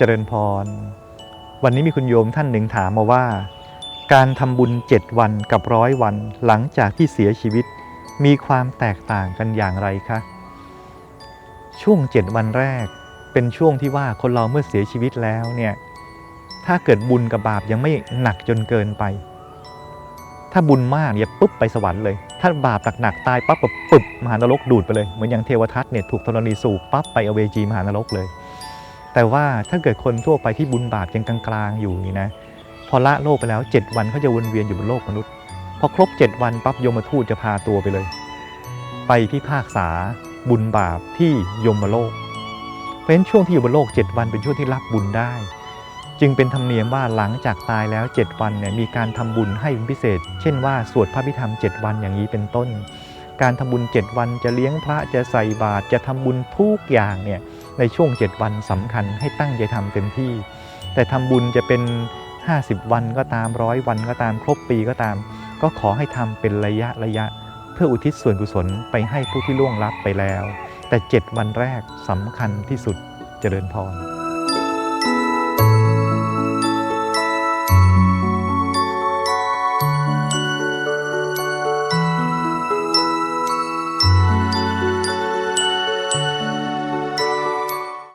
เจริญพร วันนี้มีคุณโยมท่านหนึ่งถามมาว่า การทำบุญเจ็ดวันกับร้อยวันหลังจากที่เสียชีวิต มีความแตกต่างกันอย่างไรคะ ช่วงเจ็ดวันแรกเป็นช่วงที่ว่าคนเราเมื่อเสียชีวิตแล้วเนี่ยถ้าเกิดบุญกับบาปยังไม่หนักจนเกินไป ถ้าบุญมากเนี่ยปุ๊บไปสวรรค์เลย ถ้าบาปหนักๆตายปั๊บแบบปุ๊บมหานรกดูดไปเลย เหมือนอย่างเทวทัตเนี่ยถูกธรณีสูบปั๊บไปอเวจีมหานรกเลย แต่ว่าถ้าเกิดคนทั่วไปที่บุญบาปยังกลางๆอยู่นี่นะพอละโลกไปแล้ว 7 วันเขาจะวนเวียนอยู่บนโลกมนุษย์ พอครบ 7 วันปั๊บยมทูตจะพาตัวไปเลย ไปพิพากษาบุญบาปที่ยมโลก เพราะฉะนั้นช่วงที่อยู่บนโลก 7 วันเป็นช่วงที่รับบุญได้ จึงเป็นธรรมเนียมว่าหลังจากตายแล้ว 7 วันเนี่ยมีการทำบุญให้พิเศษ เช่นว่าสวดพระพิธรรม 7 วันอย่างนี้เป็นต้น การทำบุญ 7 วันจะเลี้ยงพระจะใส่บาตรจะทำบุญทุกอย่างเนี่ย ในช่วง 7 วันสำคัญให้ตั้งใจทำเต็มที่ แต่ทำบุญจะเป็น 50 วันก็ตามร้อยวันก็ตามครบปีก็ตาม ก็ขอให้ทำเป็นระยะระยะ เพื่ออุทิศส่วนกุศลไปให้ผู้ที่ล่วงลับไปแล้ว แต่ 7 วันแรกสำคัญที่สุดเจริญพร